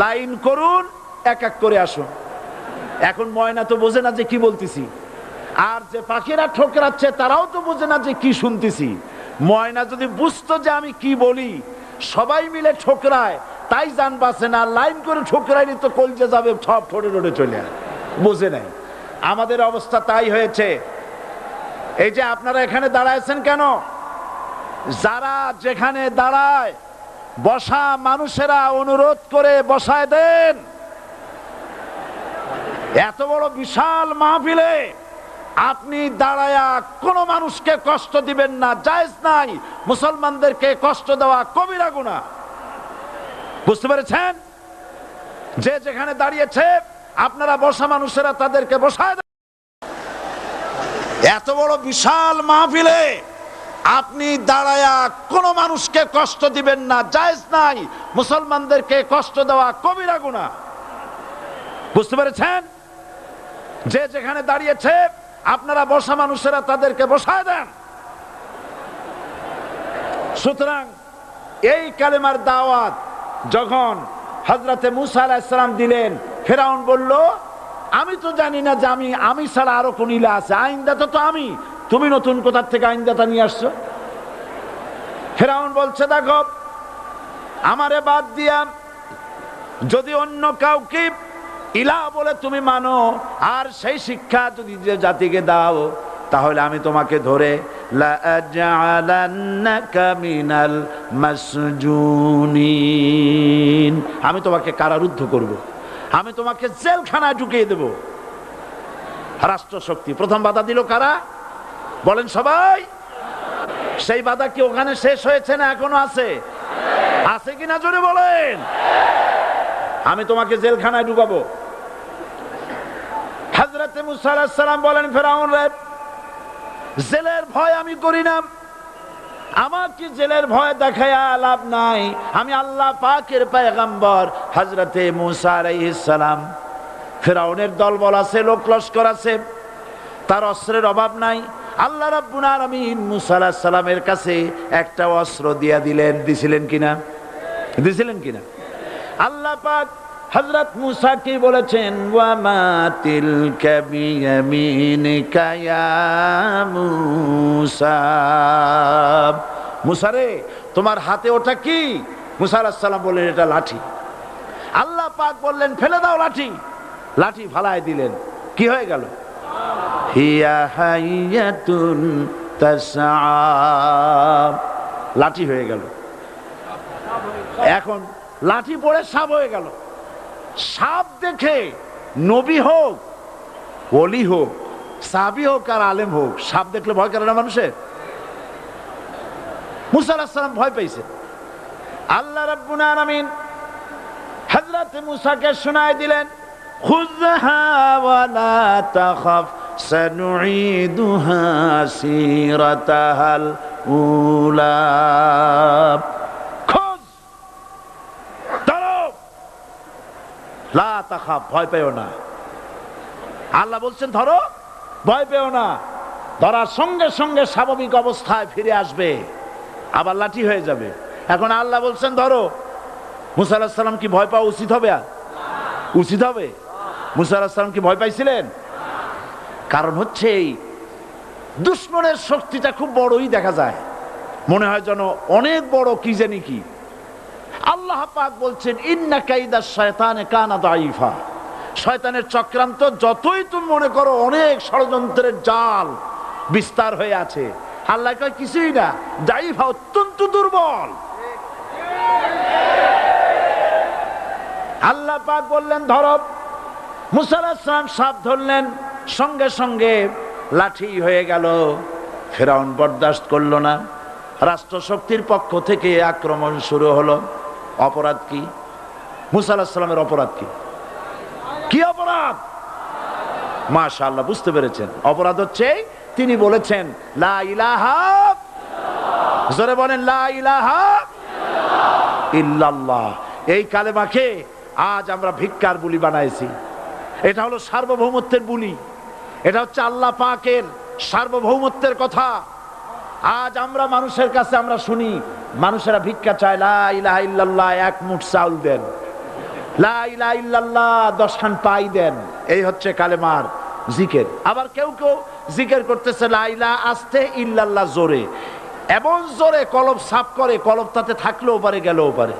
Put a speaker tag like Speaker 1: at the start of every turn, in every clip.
Speaker 1: Line করুন, এক এক করে আসুন। এখন ময়না তো বোঝে না যে কি বলতেছি। আর যে পাখিরা ঠোকরাচ্ছে তারাও তো বোঝে না যে কি শুনতেছি। ময়না যদি বুঝতো যে আমি কি বলি, সবাই মিলে ঠোকরায়, তাই জান বাসে না, লাইন করে ঠোকরাইনি তো কলজে যাবে সব ঠোঁটে ঠোঁটে চলে বোঝে নাই। আমাদের অবস্থা তাই হয়েছে। এই যে আপনারা এখানে দাঁড়াইছেন কেন? যারা যেখানে দাঁড়ায় বসা মানুষেরা অনুরোধ করে বসায় দেন। এত বড় বিশাল মাহফিলে আপনি দাঁড়ায়া কোনো মানুষকে কষ্ট দিবেন না, জায়েজ নাই। মুসলমানদেরকে কষ্ট দেওয়া কবিরা গুণা বুঝতে পেরেছেন? যে যেখানে দাঁড়িয়েছে, আপনারা বসা মানুষেরা তাদেরকে বসায় এত বড় বিশাল মাহফিলে আপনি দাঁড়ায়া কোনো মানুষকে কষ্ট দিবেন না, জায়েজ নাই। মুসলমানদেরকে কষ্ট দেওয়া কবিরা গুণা বুঝতে পেরেছেন? যে যেখানে দাঁড়িয়েছে, আপনারা বসা মানুষেরা তাদেরকে বসায় দেন। সুতরাং এই কালেমার দাওয়াত যখন হজরতে মুসা আলাহিসাম দিলেন, ফেরাউন বলল, আমি তো জানি না যে আমি আমি ছাড়া আরও কোন ইলা আছে। আইনদাতা তো আমি। তুমি নতুন কোথার থেকে আইনদাতা নিয়ে আসছো? ফেরাউন বলছে, দেখো, আমারে বাদ দিয়া যদি অন্য কাউকে ইলা বলে তুমি মানো, আর সেই শিক্ষা যদি যে জাতিকে দাও, তাহলে আমি তোমাকে ধরে আমি তোমাকে কারারুদ্ধ করব। আমি তোমাকে জেলখানায় ঢুকিয়ে দেব। রাষ্ট্র শক্তি প্রথম বাধা দিল কারা? বলেন সবাই। সেই বাধা কি ওখানে শেষ হয়েছে না এখনও আছে? আছে কিনা জোরে বলেন। আমি তোমাকে জেলখানায় ঢুকাবো। হাজরতে মুসালাম বলেন, ফেরাউন রে, জেলের ভয় আমি করি না। আমাকে জেলের ভয় দেখায়া লাভ নাই। আমি আল্লাহ পাকের পায়গাম্বর হজরতে মুসা আলাইহিসসালাম ফেরাউনের দলবল আছে, লোক লস্কর আছে। তার অস্ত্রের অভাব নাই। আল্লাহ রাব্বুল আলামিন মুসা আলাইহিস সালামের কাছে একটা অস্ত্র দিয়া দিলেন। দিছিলেন কিনা? দিছিলেন কিনা? আল্লাহ পাক হজরত মুসা কি বলেছেন? ওয়ামাতিল কাবিয়ামিনিকা ইয়া মুসা। মুসা রে, তোমার হাতে ওটা কি? মুসা আলাইহিস সালাম বললেন, এটা লাঠি। আল্লাহ পাক বললেন, ফেলে দাও লাঠি। লাঠি ফালায় দিলেন। কি হয়ে গেল? হিয়া হাইয়াতুন লাঠি হয়ে গেল। এখন লাঠি পড়ে সাপ হয়ে গেল। সাপ দেখে নবী হোক অলি হোক সাবি হোক আর আলেম হোক, সাপ দেখলে ভয় করে না মানুষের? মুসা আলাহিসাল্লাম ভয় পেয়েছে। আল্লাহ রাব্বুল আলামিন হযরত মুসাকে শোনায় দিলেন, খুযহা ওয়ালা তাখাফ সানুঈদুহা সিরাতাহাল উলা খোঁজ ধরো লা তাখাফ, ভয় পেও না। আল্লাহ বলছেন, ধরো, ভয় পেও না। ধরার সঙ্গে সঙ্গে স্বাভাবিক অবস্থায় ফিরে আসবে। আবার লাঠি হয়ে যাবে। এখন আল্লাহ বলছেন, ধরো, মুসা আলাহিসাল্লাম কি ভয় পাওয়া উচিত হবে উচিত হবে? মুসা আলাহিসাল্লাম কি ভয় পাইছিলেন? কারণ হচ্ছে এই দুশ্মনের শক্তিটা খুব বড়ই দেখা যায়। মনে হয় যেন অনেক বড়, কি জানি কি? আল্লাহ পাক বলছেন, ইন্না কাইদা শয়তানে কানা দাইফা শয়তানের চক্রান্ত যতই তুমি মনে করো অনেক ষড়যন্ত্রের জাল বিস্তার হয়ে আছে। আল্লাহ কয়, কিছুই না দাইফা অত্যন্ত দুর্বল। আল্লাহ পাক বললেন ধরব মুসালাম সাপ ধরলেন সঙ্গে সঙ্গে লাঠি হয়ে গেল। ফেরাউন বরদাস্ত করল না। রাষ্ট্রশক্তির পক্ষ থেকে আক্রমণ শুরু হলো। অপরাধ কি? মুসা অপরাধ কি? কি অপরাধ? মাশা আল্লাহ বুঝতে পেরেছেন। অপরাধ হচ্ছে, তিনি বলেছেন, লা ইলাহা জোরে বলেন, লা এই কালেমাকে আজ আমরা ভিক্ষার বুলি বানাইছি। এটা হলো সার্বভৌমত্বের বুলি। এটা হচ্ছে আল্লাহ পাকের সার্বভৌমত্বের কথা। আজ আমরা মানুষের কাছে আমরা শুনি, মানুষেরা ভিক্ষা চায়, লা ইলাহা ইল্লাল্লাহ, এক মুঠ চাউল দেন। ইল্লাল্লাহ দশখান পাই দেন। এই হচ্ছে কালেমার জিকের। আবার কেউ কেউ জিকের করতেছে, লা ইলাহা আস্তে ইল্লাল্লাহ জোরে। এমন জোরে কলব সাফ করে, কলব তাতে থাকলেও পারে, গেলেও পারে।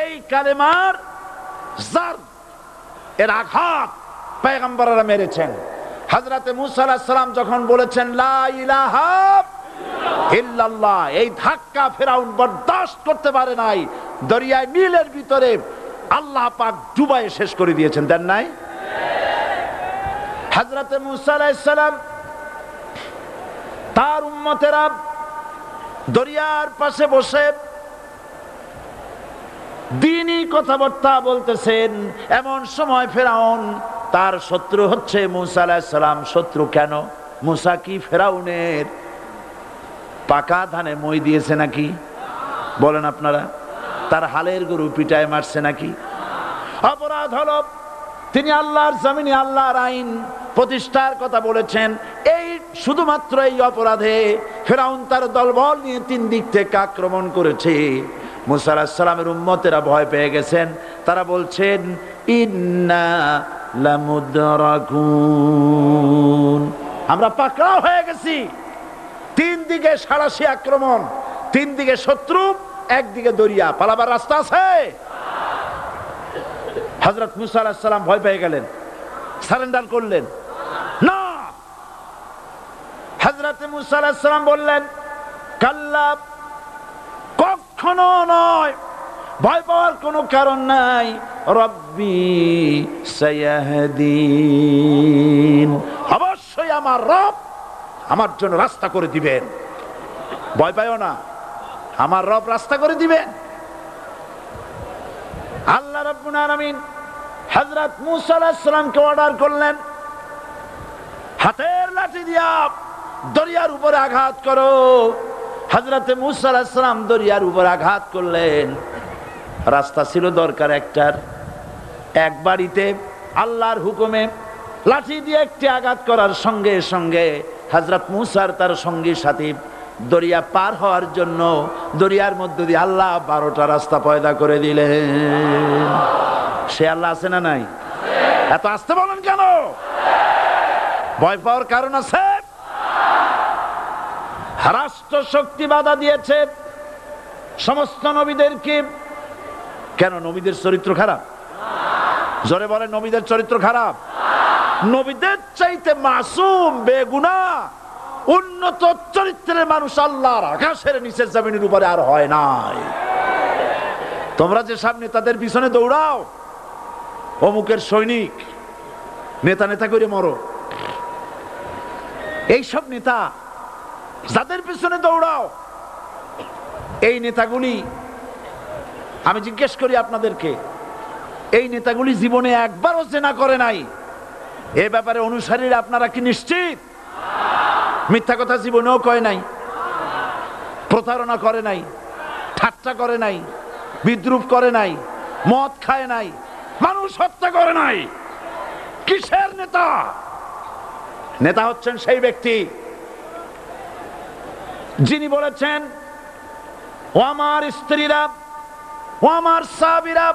Speaker 1: এই কালেমার জার এর আঘাত পেগম্বররা মেরেছেন। হজরতে মুসা আলাহিস সালাম যখন বলেছেন ইল্লাল্লাহ এই ধাক্কা ফেরাউন বরদাস্ত করতে পারে নাই। দরিয়ায় নীলের ভিতরে আল্লাহ পাক ডুবাই শেষ করে দিয়েছেন। দেন নাই? হজরতে মুসা আলাইহিস সালাম তার উম্মতেরা দরিয়ার পাশে বসে দিনই কথাবার্তা বলতেছেন। এমন সময় ফেরাউন তার শত্রু হচ্ছে মুসা আলাহিসাল্লাম শত্রু কেন? মুসা কি ফেরাউনের পাকা ধানে মই দিয়েছে নাকি? বলেন আপনারা। তার হালের গরু পিটায় মারছে নাকি? অপরাধ হল, তিনি আল্লাহর জমিনে আল্লাহর আইন প্রতিষ্ঠার কথা বলেছেন। এই শুধুমাত্র এই অপরাধে ফেরাউন তার দলবল নিয়ে তিন দিক থেকে আক্রমণ করেছে। মুসা আলাহিসাল্লামের উম্মতেরা ভয় পেয়ে গেছেন। তারা বলছেন, ইন্না আমরা পাকড়াও হয়ে গেছি। তিন দিকে সাড়াশি আক্রমণ, তিন দিকে শত্রু একদিকে দরিয়া। পালাবার রাস্তা আছে? হজরত মুসা আলাহিসাল্লাম ভয় পেয়ে গেলেন। সারেন্ডার করলেন। না! হজরত মুসা আলাহিসাল্লাম বললেন, কাল্লা, কখনো নয়। ভয় পাওয়ার কোনো কারণ নাই। রব্বি সায়াহদিন। অবশ্যই আমার রব আমার জন্য রাস্তা করে দিবেন। ভয় পাইও না, আমার রব রাস্তা করে দিবেন। আল্লাহ রব্বুল আলামিন হযরত মূসা আলাইহিস সালামকে অর্ডার করলেন, হাতের লাঠি দিয়া দরিয়ার উপরে আঘাত করো। হজরতে মুসা আলাইহিস সালাম দরিয়ার উপর আঘাত করলেন। রাস্তা ছিল দরকার একটার। এক বাড়িতে আল্লাহর হুকুমে লাঠি দিয়ে একটি আঘাত করার সঙ্গে সঙ্গে হজরত মুসার তার সঙ্গী সাথী দরিয়া পার হওয়ার জন্য দরিয়ার মধ্য দিয়ে আল্লাহ বারোটা রাস্তা পয়দা করে দিলেন। সে আল্লাহ আছে না নাই? এত আসতে বলেন কেন? ভয় পাওয়ার কারণ আছে? রাষ্ট্র শক্তি বাধা দিয়েছে। সমস্ত নবীদেরকে। কেন? নবীদের চরিত্র খারাপ? জোরে বলে নবীদের চরিত্র খারাপ? নবীদের চাইতে মাসুম, বেগুনা, উন্নত চরিত্রের মানুষ আল্লাহর আকাশের নিচের জমিনের উপরে আর হয় নাই। তোমরা যে সব নেতাদের পিছনে দৌড়াও, অমুকের সৈনিক, নেতা নেতা করে মরো। এইসব নেতা যাদের পিছনে দৌড়াও, এই নেতাগুলি, আমি জিজ্ঞেস করি আপনাদেরকে এই নেতাগুলি জীবনে একবারও চেনা করে নাই। এ ব্যাপারে অনুসারীরা আপনারা কি নিশ্চিত? মিথ্যা কথা জীবনেও কয় নাই। প্রতারণা করে নাই। ঠাট্টা করে নাই। বিদ্রুপ করে নাই। মদ খায় নাই। মানুষ হত্যা করে নাই। কিসের নেতা? নেতা হচ্ছেন সেই ব্যক্তি যিনি বলেছেন, ও আমার স্ত্রীরা, ও আমার সাবিরা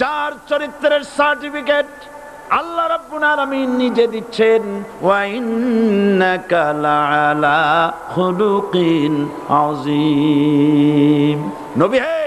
Speaker 1: যার চরিত্রের সার্টিফিকেট আল্লাহ রাব্বুল আলামিন নিজে দিচ্ছেন, ওয়া ইন্নাকা লাআলা খুলুকিন আযীম। নবী হে